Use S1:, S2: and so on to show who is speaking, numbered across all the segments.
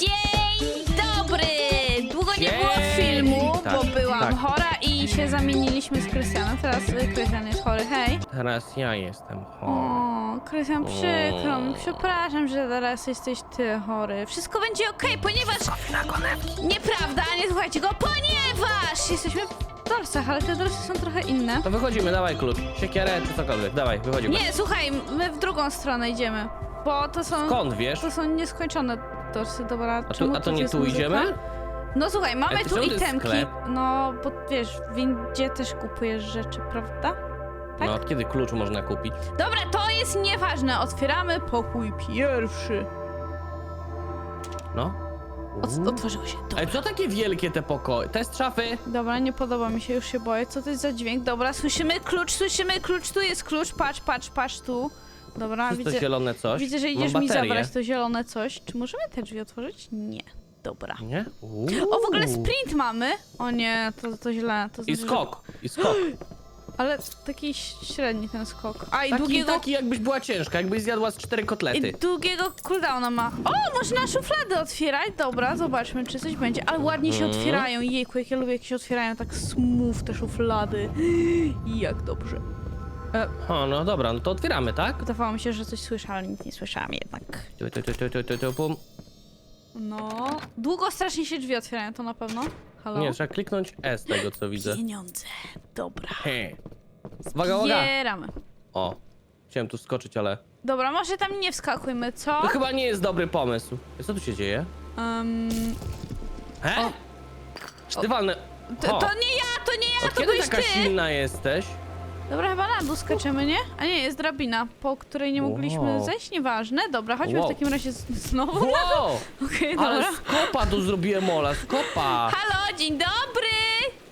S1: Dzień dobry! Długo nie było
S2: Dzień!
S1: filmu, bo
S2: Tak,
S1: byłam
S2: tak.
S1: chora i się zamieniliśmy z Krystianem. Teraz y, Krystian jest chory, hej.
S2: Teraz ja jestem chory.
S1: O, Krystian, przykro mi, przepraszam, że teraz jesteś ty chory. Wszystko będzie okej, ponieważ... Nieprawda, nie słuchajcie go, ponieważ jesteśmy w dorsach, ale te dorsy są trochę inne.
S2: To wychodzimy, dawaj klucz. Siekierę czy cokolwiek, dawaj, wychodzimy.
S1: Nie, słuchaj, my w drugą stronę idziemy, bo to są...
S2: Skąd wiesz?
S1: To są nieskończone dorsy, dobra,
S2: A,
S1: czemu
S2: tu, a to nie
S1: jest
S2: tu
S1: muzyka?
S2: idziemy?
S1: No słuchaj, mamy
S2: to
S1: tu
S2: czemu to jest
S1: itemki.
S2: sklep?
S1: No, bo wiesz, w windzie też kupujesz rzeczy, prawda? Tak?
S2: No, od kiedy klucz można kupić?
S1: Dobra, to jest nieważne. Otwieramy pokój pierwszy.
S2: No.
S1: Ot otworzyło się. Dobra.
S2: Ej, co takie wielkie te pokoje? Test szafy?
S1: Dobra, nie podoba mi się, już się boję. Co to jest za dźwięk? Dobra, słyszymy klucz, słyszymy klucz, tu jest klucz. Patrz, patrz, patrz tu. Dobra,
S2: to
S1: widzę,
S2: zielone coś?
S1: widzę, że
S2: Mam
S1: idziesz mi
S2: baterię.
S1: zabrać to zielone coś. Czy możemy te drzwi otworzyć? Nie. Dobra.
S2: Nie? Uuu.
S1: O, w ogóle sprint mamy. O nie, to, to źle. To
S2: I
S1: znaczy, że-
S2: skok, i skok.
S1: Ale taki średni ten skok. A i
S2: Taki,
S1: długiego
S2: taki jakbyś była ciężka, jakbyś zjadła z cztery kotlety.
S1: I długiego cooldowna ma. O, można szuflady otwierać. Dobra, zobaczmy, czy coś będzie. Ale ładnie się
S2: Mhm.
S1: otwierają. Jejku, jak ja lubię, jak się otwierają tak smooth te szuflady. Jak dobrze.
S2: O, no dobra, no to otwieramy, tak?
S1: Wydawało mi się, że coś słyszę, ale nic nie słyszałam jednak.
S2: Tu, tu, tu, tu, tu, tu, tu, pum.
S1: No. Długo strasznie się drzwi otwierają, to na pewno. Halo?
S2: Nie, trzeba kliknąć S tego, co widzę.
S1: Pieniądze. Dobra.
S2: He. Uwaga, uwaga!
S1: Zbieramy.
S2: O, chciałem tu skoczyć, ale...
S1: Dobra, może tam nie wskakujmy, co?
S2: To chyba nie jest dobry pomysł. Co tu się dzieje?
S1: Um,
S2: He?
S1: O.
S2: Czy ty walnę...
S1: to,
S2: O,
S1: to nie ja, to nie ja,
S2: Od
S1: to
S2: kiedy
S1: byłeś
S2: taka
S1: ty.
S2: silna jesteś?
S1: Dobra, chyba na dół skaczemy, nie? A nie, jest drabina, po której nie mogliśmy
S2: Wow.
S1: zejść, nieważne. Dobra, chodźmy
S2: Wow.
S1: w takim razie z- znowu.
S2: Wow!
S1: Okej,
S2: Ale
S1: dobra.
S2: skopa tu zrobiłem, Ola, skopa!
S1: Halo, dzień dobry!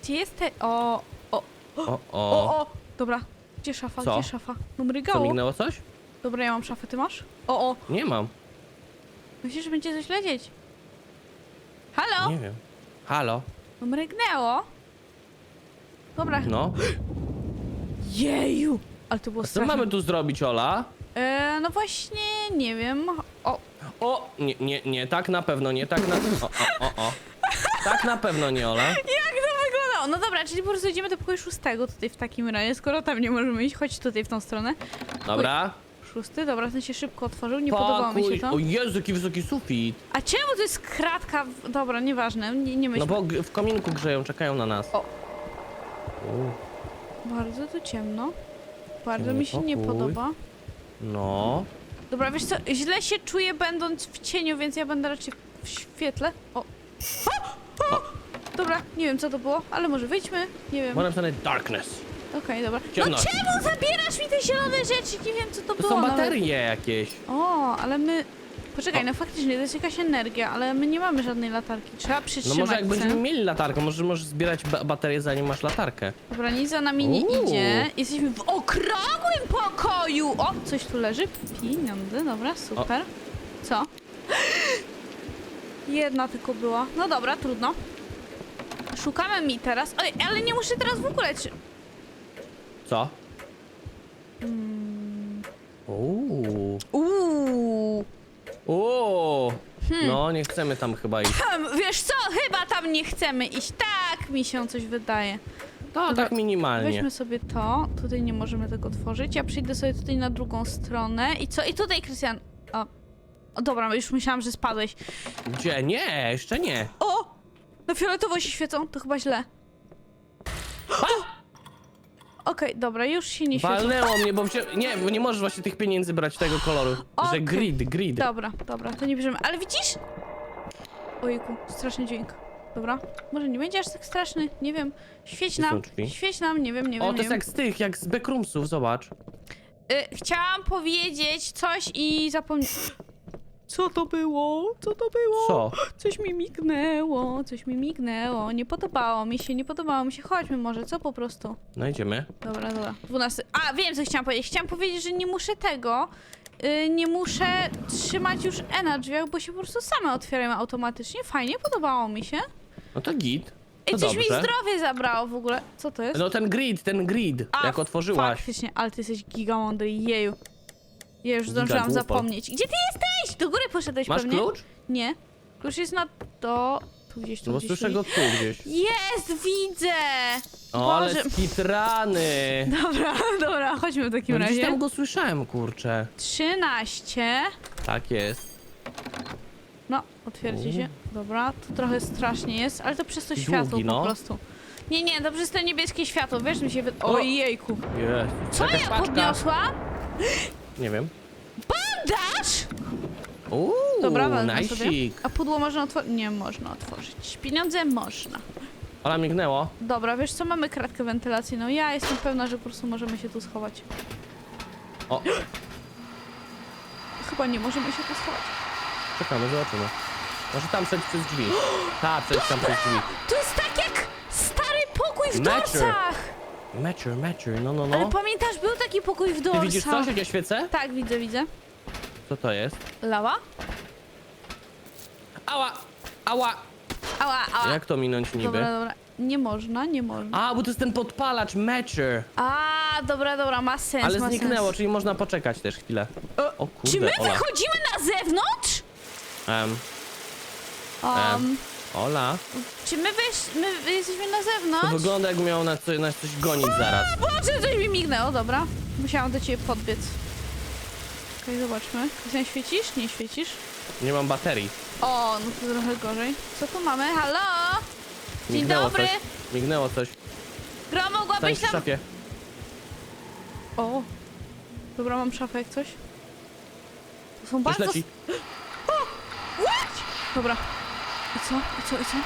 S1: Gdzie jesteś? O, o,
S2: O,
S1: o,
S2: o.
S1: o, dobra. Gdzie szafa,
S2: Co?
S1: gdzie szafa? Numer
S2: Co,
S1: gało.
S2: mignęło coś?
S1: Dobra, ja mam szafę, ty masz? O, o,
S2: Nie mam,
S1: myślisz, że będzie coś lecieć? Halo?
S2: nie wiem. Halo?
S1: No mrygnęło. Dobra.
S2: No.
S1: Jeju! Ale to było
S2: Co
S1: straszne.
S2: mamy tu zrobić, Ola?
S1: E, no właśnie, nie wiem. O,
S2: O, nie, nie, nie, tak na pewno nie, tak na... O, o, o, o. Tak na pewno nie, Ola.
S1: Jak to wyglądało? No dobra, czyli po prostu idziemy do pokoju szóstego tutaj w takim razie, skoro tam nie możemy iść, chodź tutaj w tą stronę.
S2: Dobra.
S1: Szósty, dobra, ten się szybko otworzył, nie podobało mi się
S2: Pokój.
S1: to.
S2: O Jezu, jaki wysoki sufit.
S1: A czemu to jest kratka? W... Dobra, nieważne, nie, nie myśl.
S2: No bo g- w kominku grzeją, czekają na nas.
S1: O.
S2: U,
S1: Bardzo tu ciemno. Bardzo
S2: Ciemny
S1: mi się nie
S2: pokój.
S1: podoba.
S2: No.
S1: Dobra, wiesz co, źle się czuję będąc w cieniu, więc ja będę raczej w świetle. O. O! O! Dobra, nie wiem co to było, ale może wyjdźmy, nie wiem.
S2: Ma napisane darkness.
S1: Okej, dobra.
S2: Ciemność.
S1: No czemu zabierasz mi te zielone rzeczy? Nie wiem co to,
S2: To
S1: było
S2: są
S1: nawet.
S2: baterie jakieś.
S1: O, ale my... Poczekaj, no faktycznie, to jest jakaś energia, ale my nie mamy żadnej latarki. Trzeba
S2: No
S1: przytrzymać
S2: może jak będziemy mieli latarkę, może możesz zbierać ba baterię zanim masz latarkę.
S1: Dobra, nic za nami nie
S2: Uuu.
S1: idzie. Jesteśmy w okrągłym pokoju! O, coś tu leży. Pieniądze, dobra, super. Co? Jedna tylko była. No dobra, trudno. Szukamy mi teraz. Oj, ale nie muszę teraz w ogóle... Czy...
S2: Co?
S1: Hmm.
S2: Uuu.
S1: Uuu.
S2: Uuu.
S1: Hmm.
S2: No, nie chcemy tam chyba iść.
S1: Em, Wiesz co, chyba tam nie chcemy iść. Tak mi się coś wydaje.
S2: To
S1: Dobra,
S2: tak minimalnie.
S1: Weźmy sobie to. Tutaj nie możemy tego otworzyć. Ja przyjdę sobie tutaj na drugą stronę. I co? I tutaj, Krystian. O. o dobra, już myślałam, że spadłeś.
S2: Gdzie? Nie, jeszcze nie.
S1: O! Na fioletowo się świecą, to chyba źle. Okej, dobra, już się nie świecą.
S2: Walnęło mnie, bo wcie... Nie, bo nie możesz właśnie tych pieniędzy brać tego koloru.
S1: Okej.
S2: Że grid, grid.
S1: Dobra, dobra, to nie bierzemy. Ale widzisz? Ojku, straszny dźwięk. Dobra, może nie będzie aż tak straszny, nie wiem. Świeć
S2: Gdzie są
S1: nam,
S2: drzwi?
S1: świeć nam, nie wiem, nie wiem,
S2: O, to
S1: nie
S2: jest
S1: wiem.
S2: jak z tych, jak z backroomsów, zobacz.
S1: Y, chciałam powiedzieć coś i zapomniałam. Co to było? Co to było?
S2: Co?
S1: Coś mi mignęło, coś mi mignęło. Nie podobało mi się, nie podobało mi się. Chodźmy może, co po prostu?
S2: No idziemy.
S1: Dobra, dobra. 12. A, wiem co chciałam powiedzieć. Chciałam powiedzieć, że nie muszę tego. y, nie muszę trzymać już E na drzwiach, bo się po prostu same otwierają automatycznie. Fajnie, podobało mi się.
S2: No to git.
S1: I
S2: To
S1: coś
S2: dobrze.
S1: mi zdrowie zabrało w ogóle. Co to jest?
S2: No ten grid, ten grid, jak otworzyłaś.
S1: Faktycznie, ale ty jesteś gigamądry, jeju. Ja już
S2: Giga
S1: zdążyłam zapomnieć. Gdzie ty jesteś? Do góry poszedłeś
S2: Masz
S1: pewnie?
S2: klucz?
S1: Nie. Klucz jest na to... Tu gdzieś, tu
S2: No bo
S1: gdzieś.
S2: słyszę
S1: tu
S2: go tu gdzieś.
S1: Jest, widzę!
S2: O, ale
S1: Boże.
S2: skitrany.
S1: Dobra, dobra, chodźmy w takim
S2: No gdzieś
S1: razie.
S2: tam go słyszałem, kurczę.
S1: 13.
S2: Tak jest.
S1: No, otwiercie się. Dobra, tu trochę strasznie jest, ale to przez to
S2: I
S1: światło
S2: długi, no.
S1: po prostu. Nie, nie, to przez to niebieskie światło, wiesz, mi się wy...
S2: O!
S1: Ojejku.
S2: Jest.
S1: Co
S2: Jakaś
S1: ja
S2: paczka.
S1: podniosłam?
S2: Nie wiem.
S1: Dasz?
S2: Uuu,
S1: Dobra, wezmę sobie.
S2: najsik.
S1: A pudło można otworzyć? Nie można otworzyć. Pieniądze można.
S2: Ola mignęło.
S1: Dobra, wiesz co, mamy kratkę wentylacyjną. Ja jestem pewna, że po prostu możemy się tu schować.
S2: O,
S1: Chyba nie możemy się tu schować.
S2: czekamy, zobaczymy. Może tam przejść przez drzwi. Tak, przejść tam przez drzwi.
S1: To jest tak jak stary pokój w dorsach!
S2: Matcher, matcher, no, no,
S1: Ale
S2: no.
S1: pamiętasz, był taki pokój w
S2: Ty widzisz coś, jak ja świecę?
S1: Tak, widzę, widzę.
S2: Co to jest?
S1: Lała?
S2: Ała, ała.
S1: Ała, ała.
S2: Jak to minąć niby?
S1: Dobra, dobra. Nie można, nie można.
S2: A, bo to jest ten podpalacz, matcher.
S1: A, dobra, dobra, ma sens,
S2: Ale
S1: ma
S2: zniknęło,
S1: sens.
S2: czyli można poczekać też chwilę. O kurde,
S1: Czy my
S2: Ola.
S1: wychodzimy na zewnątrz?
S2: Em,
S1: Um,
S2: Ola,
S1: czy my, wyś, my jesteśmy na
S2: to
S1: zewnątrz?
S2: wygląda jak miał nas coś, nas coś gonić zaraz.
S1: Boże, coś mi mignęło, dobra. Musiałam do ciebie podbiec. Okej, zobaczmy. Krystian, świecisz? Nie świecisz?
S2: Nie mam baterii.
S1: O, no to trochę gorzej. Co tu mamy? Halo? Dzień
S2: Mignęło
S1: dobry.
S2: coś. Mignęło coś.
S1: Gro,
S2: Stań
S1: mogłabyś
S2: w
S1: tam...
S2: szafie.
S1: O. Dobra, mam szafę jak coś. To są
S2: Coś
S1: bardzo...
S2: leci.
S1: What? Dobra. I co? I co? I co?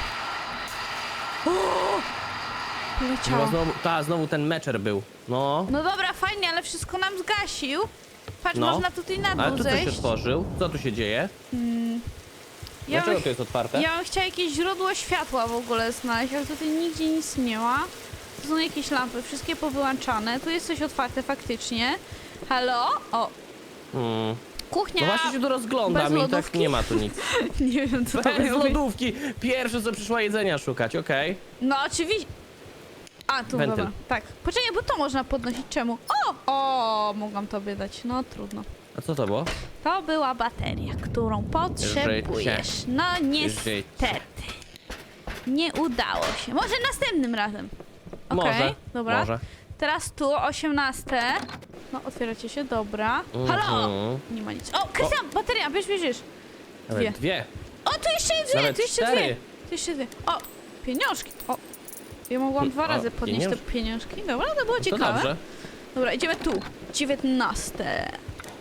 S1: O!
S2: Chyba
S1: Poleciała.
S2: znowu, ta, znowu ten meczer był. No.
S1: No dobra, fajnie, ale wszystko nam zgasił. Patrz,
S2: No.
S1: można tutaj na
S2: Ale
S1: dół
S2: tu coś
S1: zejść.
S2: otworzył. Co tu się dzieje?
S1: Ja
S2: Dlaczego
S1: bym,
S2: to jest otwarte?
S1: ja bym chciała jakieś źródło światła w ogóle znaleźć, ale tutaj nigdzie nic nie ma. Tu są jakieś lampy, wszystkie powyłączane. Tu jest coś otwarte faktycznie. Halo? O,
S2: Hmm.
S1: Kuchnia!
S2: No właśnie się tu rozglądam
S1: Bez
S2: i tak
S1: lodówki?
S2: nie ma tu nic.
S1: Nie wiem, co to
S2: Bez
S1: jest.
S2: lodówki! Pierwsze co przyszła jedzenia szukać, okej.
S1: No oczywiście. A, tu,
S2: Wentyl.
S1: dobra. Tak. Poczekaj, bo to można podnosić. Czemu? O! O, mogłam tobie dać. No, trudno.
S2: A co to było?
S1: To była bateria, którą potrzebujesz. No niestety. Nie udało się. Może następnym razem. Okej,
S2: Może,
S1: dobra.
S2: może.
S1: Teraz tu, 18. No, otwieracie się, dobra. Halo!
S2: Mhm.
S1: Nie ma nic. O, Krystian, bateria, bierz, bierz, bierz.
S2: Nawet
S1: Dwie.
S2: dwie.
S1: O, tu jeszcze dwie,
S2: Nawet
S1: tu jeszcze
S2: cztery.
S1: dwie. Tu jeszcze dwie. O, pieniążki. O, ja mogłam dwa
S2: O,
S1: razy podnieść
S2: pieniąż-
S1: te pieniążki. Dobra, to było
S2: To
S1: ciekawe.
S2: dobrze.
S1: Dobra, idziemy tu. 19.
S2: Ej,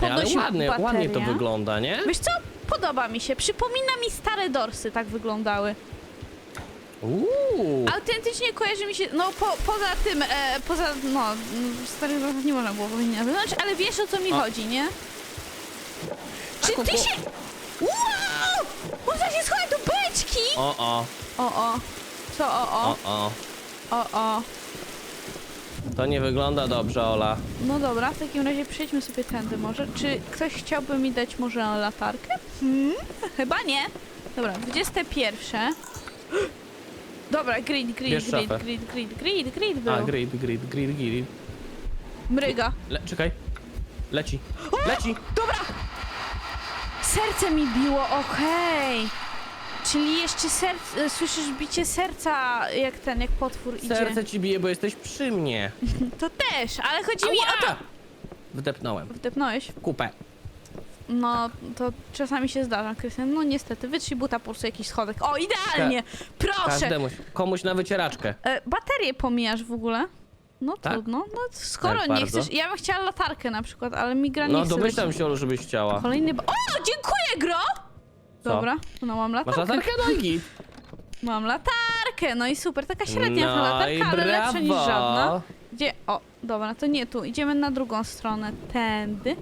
S2: ale
S1: Podnosimy
S2: ładnie, ładnie to wygląda, nie?
S1: Wiesz co? Podoba mi się. Przypomina mi stare dorsy, tak wyglądały.
S2: Uuu.
S1: Autentycznie kojarzy mi się, no po, poza tym, e, poza, no, w starych dorsach nie można było powiedzieć na zewnątrz, ale wiesz o co mi
S2: O.
S1: chodzi, nie? Czy ty się... Wow! Można się schować do beczki!
S2: O, o,
S1: O, o. Co o,
S2: o,
S1: o?
S2: o.
S1: O, o.
S2: To nie wygląda dobrze, Ola.
S1: No dobra, w takim razie przejdźmy sobie tędy może. Czy ktoś chciałby mi dać może latarkę? Hmm? Chyba nie. Dobra, 21. Dobra, grid, grid,
S2: Bierz
S1: grid,
S2: szafę.
S1: grid, grid, grid, grid był.
S2: A, grid, grid, grid, grid.
S1: Mryga.
S2: Le czekaj. Leci. Leci.
S1: Dobra! Serce mi biło, okej. Czyli jeszcze serce, słyszysz bicie serca, jak ten, jak potwór idzie.
S2: Serce ci bije, bo jesteś przy mnie.
S1: To też, ale chodzi mi o to...
S2: Ała! Wdepnąłem.
S1: Wdepnąłeś?
S2: Kupę.
S1: No, to czasami się zdarza, Krystian. No niestety, wytrzyj buta po prostu jakiś schodek. O, idealnie! Proszę!
S2: Każdemu. Komuś na wycieraczkę.
S1: E, baterię pomijasz w ogóle? No
S2: Tak?
S1: trudno. No skoro
S2: Tak
S1: nie
S2: bardzo.
S1: chcesz... Ja bym chciała latarkę na przykład, ale mi gra nie
S2: No
S1: chce
S2: domyślam się, Olu, żebyś chciała.
S1: Kolejny... Ba- o, dziękuję, Gro! Dobra, no mam
S2: Masz
S1: latarkę.
S2: latarkę? No i git.
S1: Mam latarkę, no i super, taka średnia ta
S2: No
S1: latarka, ale lepsza niż żadna. Gdzie? O, dobra, to nie tu, idziemy na drugą stronę, tędy.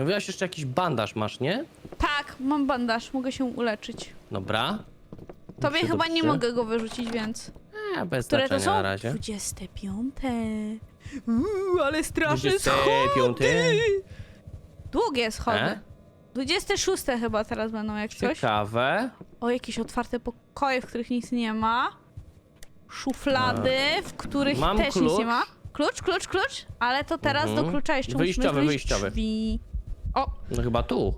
S2: Mówiłaś jeszcze jakiś bandaż masz, nie?
S1: Tak, mam bandaż, mogę się uleczyć.
S2: Dobra.
S1: Tobie chyba nie mogę go wyrzucić, więc...
S2: E, bez
S1: Które to
S2: znaczenia
S1: są?
S2: na razie.
S1: 25. Uuu, ale straszne
S2: 25.
S1: schody! Długie schody.
S2: E?
S1: 26 chyba teraz będą jak coś.
S2: Ciekawe.
S1: O, jakieś otwarte pokoje, w których nic nie ma. Szuflady, w których
S2: Mam
S1: też nic
S2: klucz.
S1: nie ma. Klucz, klucz, klucz. Ale to teraz
S2: Mhm.
S1: do klucza jeszcze
S2: Wyjściowy,
S1: musimy wyjść
S2: wyjściowy.
S1: drzwi. O,
S2: No chyba tu.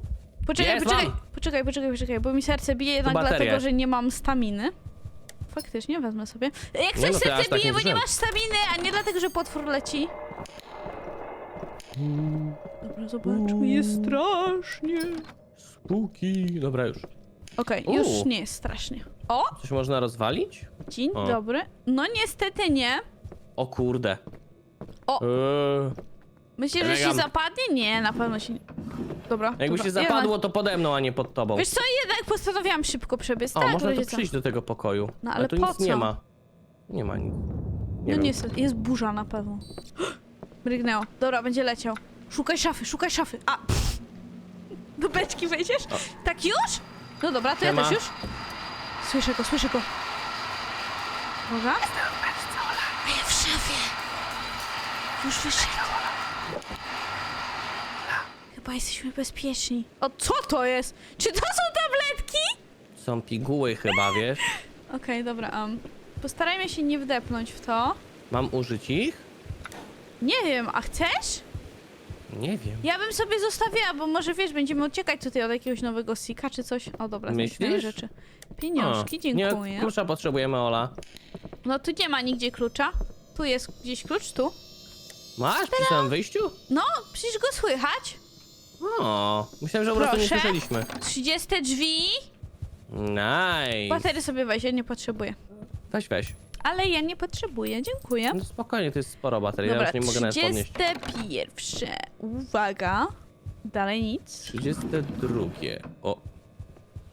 S1: poczekaj,
S2: Jest,
S1: poczekaj,
S2: mam.
S1: poczekaj. Poczekaj, poczekaj, bo mi serce bije jednak dlatego, że nie mam staminy. Faktycznie, wezmę sobie. Jak
S2: Nie
S1: coś
S2: no, to ja aż
S1: serce
S2: tak
S1: bije,
S2: nie
S1: bo nie masz staminy, a nie dlatego, że potwór leci. Dobra, zobaczmy, jest strasznie.
S2: Spooky. Dobra, już.
S1: Okej, już nie jest strasznie. O,
S2: Coś można rozwalić?
S1: dzień
S2: O.
S1: dobry. No niestety nie.
S2: O kurde.
S1: O.
S2: Eee,
S1: Myślisz, że się
S2: Elegant.
S1: zapadnie? Nie, na pewno się nie... Dobra,
S2: jakby
S1: dobra.
S2: się zapadło,
S1: Jednak...
S2: to pode mną, a nie pod tobą.
S1: Wiesz co, jednak postanowiłam szybko przebiec.
S2: O,
S1: tak,
S2: można tu przyjść do tego pokoju.
S1: No,
S2: ale
S1: ale
S2: tu
S1: po
S2: nic
S1: co?
S2: nie ma. Nie ma nic. Nie
S1: no
S2: wiem.
S1: niestety, jest burza na pewno. Mrygnęło. Dobra, będzie leciał. Szukaj szafy, szukaj szafy. A, pff. Do beczki wejdziesz? Tak już? No dobra, to ja
S2: Siema.
S1: też już. Słyszę go, słyszę go. Uwaga. A ja w szafie. Już wyszedł. Chyba jesteśmy bezpieczni. O, co to jest? Czy to są tabletki?
S2: Są piguły chyba, wiesz?
S1: Okej, dobra. Um, postarajmy się nie wdepnąć w to.
S2: Mam użyć ich?
S1: Nie wiem, a chcesz?
S2: Nie wiem.
S1: Ja bym sobie zostawiła, bo może wiesz, będziemy uciekać tutaj od jakiegoś nowego sika czy coś. O dobra,
S2: Myślisz?
S1: rzeczy. Pieniążki,
S2: O,
S1: dziękuję.
S2: Nie, klucza potrzebujemy, Ola.
S1: No tu nie ma nigdzie klucza. Tu jest gdzieś klucz, tu.
S2: Masz przy samym wyjściu?
S1: No, przecież go słychać.
S2: O, myślałem, że po prostu nie
S1: Proszę.
S2: słyszeliśmy.
S1: 30 drzwi.
S2: Nice.
S1: Batery sobie weź, ja nie potrzebuję.
S2: Weź, weź.
S1: Ale ja nie potrzebuję, dziękuję.
S2: No spokojnie, to jest sporo baterii, ja
S1: Dobra,
S2: już nie mogę nawet podnieść.
S1: 31. Uwaga. Dalej nic.
S2: 32. O,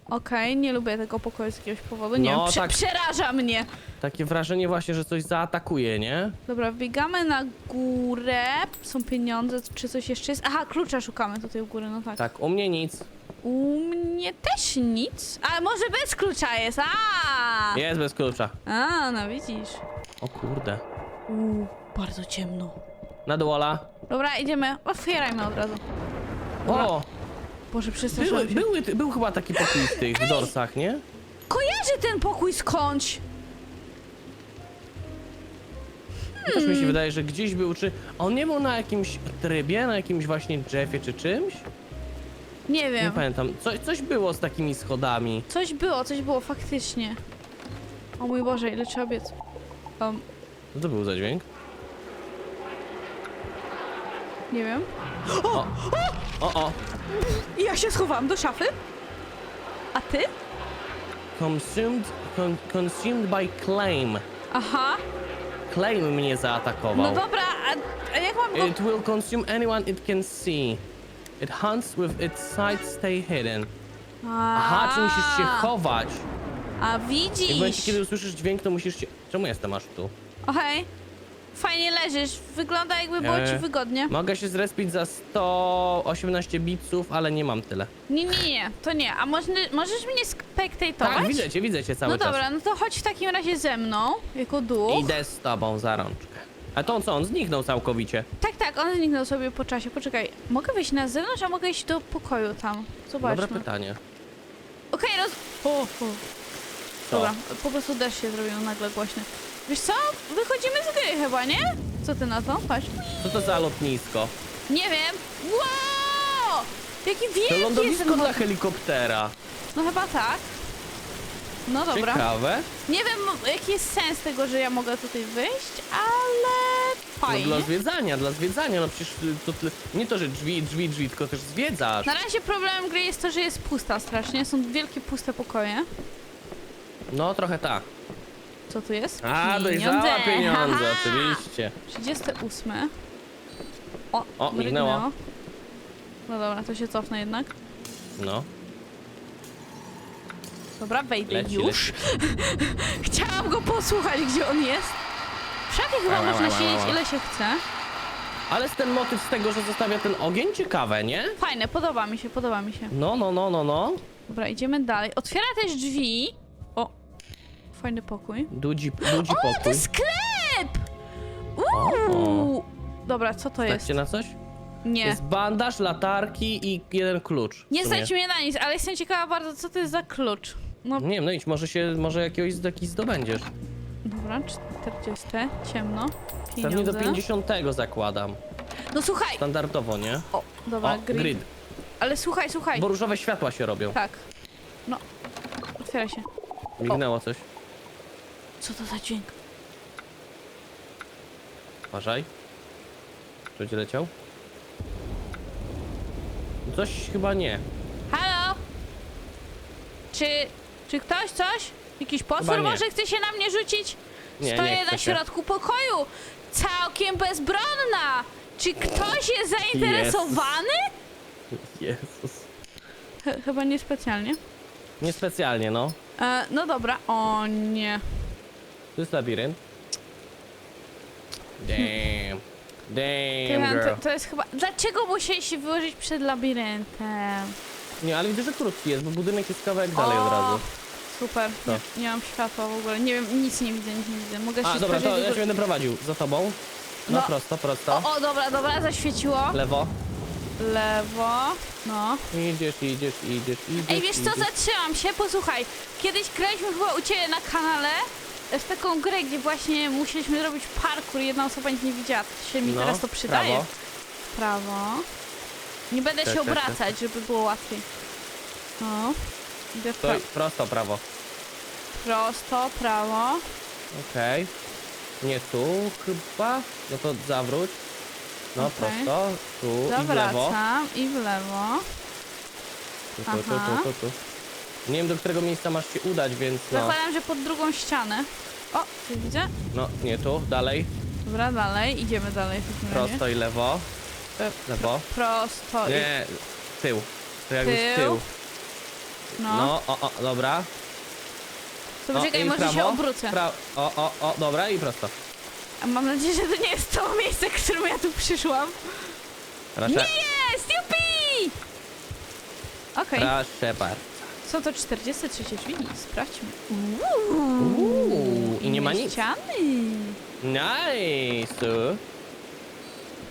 S1: Okej, nie lubię tego pokoju z jakiegoś powodu. Nie
S2: No,
S1: wiem, prze
S2: tak.
S1: przeraża mnie.
S2: takie wrażenie właśnie, że coś zaatakuje, nie?
S1: Dobra, wbiegamy na górę. Są pieniądze, czy coś jeszcze jest? Aha, klucza szukamy tutaj u góry, no tak.
S2: Tak, u mnie nic.
S1: U mnie też nic. A może bez klucza jest? A!
S2: Jest bez klucza.
S1: A, no widzisz.
S2: O kurde.
S1: Uuu, bardzo ciemno.
S2: Na dół, Ola.
S1: Dobra, idziemy. Otwierajmy od razu. Dobra.
S2: O,
S1: Boże,
S2: były,
S1: przestraszyłam się.
S2: były, był chyba taki pokój w tych dorsach, nie?
S1: Kojarzę ten pokój skądś.
S2: Też
S1: Hmm.
S2: mi się wydaje, że gdzieś był, czy on nie był na jakimś trybie, na jakimś właśnie drzewie czy czymś?
S1: Nie
S2: Nie
S1: wiem.
S2: pamiętam. Coś, coś było z takimi schodami.
S1: Coś było, coś było faktycznie. O mój Boże, ile trzeba biec. Um,
S2: Co to był za dźwięk?
S1: Nie wiem.
S2: O, o, o.
S1: I ja się schowałam do szafy. A ty?
S2: Consumed, con, consumed by claim.
S1: Aha.
S2: Claim mnie zaatakował.
S1: No dobra, a, a jak mam go...
S2: It will consume anyone it can see. It hunts with its sight stay hidden. Aha, czy musisz się chować.
S1: A
S2: Jak będzie,
S1: widzisz.
S2: kiedy usłyszysz dźwięk, to musisz się... Czemu jestem aż tu?
S1: Okej. Fajnie leżysz. Wygląda jakby było ci
S2: Eee.
S1: wygodnie.
S2: Mogę się zrespić za 118 bitsów, ale nie mam tyle.
S1: Nie, nie, nie, to nie. A może, możesz mnie spektatować?
S2: Tak, widzę cię, widzę cię cały
S1: No
S2: czas.
S1: dobra, no to chodź w takim razie ze mną, jako duch.
S2: Idę z tobą za rączkę. A to on co, on zniknął całkowicie.
S1: Tak, tak, on zniknął sobie po czasie. Poczekaj, mogę wyjść na zewnątrz, a mogę iść do pokoju tam. Zobaczmy.
S2: Dobre pytanie.
S1: Okej, roz... O, o.
S2: Co?
S1: Dobra, po prostu deszcz się zrobił nagle głośny. Wiesz co? Wychodzimy z gry chyba, nie? Co ty na to? Patrz.
S2: Co to za lotnisko?
S1: Nie wiem. Wow! Jaki
S2: To
S1: wielki jest
S2: lądowisko
S1: ten
S2: dla helikoptera.
S1: No chyba tak. No dobra.
S2: Ciekawe.
S1: Nie wiem, jaki jest sens tego, że ja mogę tutaj wyjść, ale
S2: No
S1: fajnie.
S2: dla zwiedzania, dla zwiedzania. No przecież y, to tyle, nie to, że drzwi, drzwi, drzwi, tylko też zwiedzasz.
S1: Na razie problemem gry jest to, że jest pusta strasznie. Są wielkie puste pokoje.
S2: No trochę tak.
S1: Co tu jest?
S2: A, dojrzała pieniądze,
S1: Haha!
S2: oczywiście.
S1: 38. O,
S2: O, mignęło.
S1: No dobra, to się cofnę jednak.
S2: No.
S1: Dobra, wejdę
S2: Leci,
S1: już. Chciałam go posłuchać, gdzie on jest. W szafie chyba
S2: Ła, ła,
S1: można
S2: ła, ła,
S1: siedzieć
S2: ła.
S1: ile się chce.
S2: Ale jest ten motyw z tego, że zostawia ten ogień, ciekawe, nie?
S1: Fajne, podoba mi się, podoba mi się.
S2: No, no, no, no, no.
S1: Dobra, idziemy dalej. Otwiera też drzwi. Fajny pokój.
S2: Dudzi, dudzi
S1: O, to
S2: pokój.
S1: sklep! Uuu. Dobra, co to jest?
S2: Stać na coś?
S1: Nie.
S2: Jest bandaż, latarki i jeden klucz. w
S1: Nie
S2: sumie.
S1: stać mnie na nic, ale jestem ciekawa bardzo, co to jest za klucz. No,
S2: Nie wiem, no idź, może się, może jakiegoś jakiś zdobędziesz.
S1: dobra, 40, ciemno,
S2: Pewnie do
S1: pieniądze.
S2: 50 zakładam.
S1: No słuchaj!
S2: Standardowo, nie?
S1: O, dobra,
S2: o,
S1: grid.
S2: grid.
S1: Ale słuchaj, słuchaj.
S2: Bo różowe światła się robią.
S1: Tak. No. Otwiera się.
S2: Mignęło coś.
S1: Co to za dźwięk?
S2: Uważaj. Czy będzie leciał? Coś chyba nie.
S1: Halo? Czy, czy ktoś coś? Jakiś potwór
S2: nie.
S1: może chce się na mnie rzucić?
S2: Nie,
S1: Stoję
S2: nie chce
S1: na
S2: się.
S1: środku pokoju, całkiem bezbronna. Czy ktoś jest zainteresowany?
S2: Jezus.
S1: Ch- Chyba niespecjalnie.
S2: Niespecjalnie, no.
S1: E, no dobra. O nie.
S2: To jest labirynt. Damn. Damn,
S1: Tyran,
S2: girl.
S1: to, to jest chyba... Dlaczego musieli się wyłożyć przed labiryntem?
S2: Nie, ale widzę, że krótki jest, bo budynek jest kawałek dalej od razu.
S1: Super.
S2: Co?
S1: Nie, nie mam światła w ogóle. Nie wiem, nic nie widzę, nic nie widzę. Mogę się
S2: A, dobra, to
S1: spojrzeć
S2: ja
S1: górę.
S2: będę prowadził za tobą. No,
S1: No.
S2: prosto, prosto.
S1: O, o, dobra, dobra, zaświeciło.
S2: Lewo.
S1: Lewo. No.
S2: Idziesz, idziesz, idziesz, idziesz.
S1: Ej, wiesz co,
S2: idziesz.
S1: zatrzymam się, posłuchaj. Kiedyś graliśmy chyba u ciebie na kanale w taką grę, gdzie właśnie musieliśmy robić parkour i jedna osoba nic nie widziała. To się mi
S2: No,
S1: teraz to przydaje.
S2: prawo.
S1: Prawo. Nie będę
S2: Tak,
S1: się
S2: tak, tak,
S1: obracać, żeby było łatwiej. No. Idę w pra-
S2: prosto, prawo.
S1: prosto, prawo.
S2: Okej. Nie tu chyba. No to zawróć. No
S1: Okej.
S2: prosto. Tu i w lewo.
S1: Zawracam i w lewo.
S2: Tu, tu, tu,
S1: Aha.
S2: tu, tu, tu. Nie wiem, do którego miejsca masz się udać, więc no.
S1: Zakładam, że pod drugą ścianę. O, coś widzę?
S2: No, nie tu, dalej.
S1: Dobra, dalej. Idziemy dalej w takim razie.
S2: Prosto i lewo.
S1: E,
S2: Lewo.
S1: Prosto i...
S2: Nie, tył. To jakby z
S1: Tył. No.
S2: No, o, o, dobra.
S1: To poczekaj,
S2: i
S1: może
S2: prawo.
S1: się obrócę.
S2: Pra... O, o, o, dobra i prosto.
S1: A mam nadzieję, że to nie jest to miejsce, w którym ja tu przyszłam.
S2: Proszę,
S1: Nie jest! Jupi! Okej,
S2: proszę bardzo.
S1: Są to 43 drzwi. Sprawdźmy.
S2: Uuu, i nie ma nic.
S1: ściany.
S2: Nice.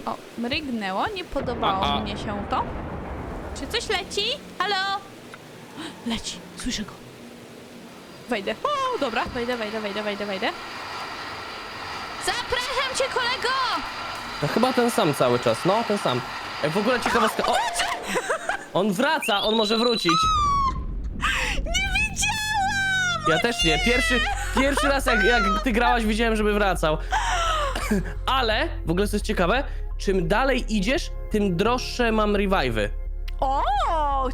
S1: O, mrygnęło, nie podobało
S2: A, a.
S1: mnie się to. Czy coś leci? Halo? Leci, słyszę go. Wejdę. O, dobra, wejdę, wejdę, wejdę, wejdę, wejdę. Zapraszam cię, kolego!
S2: No chyba ten sam cały czas, no ten sam. Ej, w ogóle ciekawostka. O! On wraca, on może wrócić. Ja też nie. Pierwszy, pierwszy raz jak, jak ty grałaś widziałem, żeby wracał. Ale, w ogóle co jest ciekawe, czym dalej idziesz, tym droższe mam revive'y.
S1: O,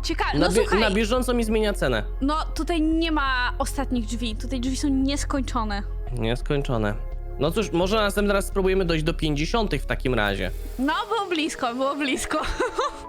S1: ciekawe.
S2: Na,
S1: No
S2: bie-
S1: słuchaj,
S2: na bieżąco mi zmienia cenę.
S1: no tutaj nie ma ostatnich drzwi. Tutaj drzwi są nieskończone.
S2: Nieskończone. No cóż, może następny raz spróbujemy dojść do 50 w takim razie.
S1: No, było blisko, było blisko.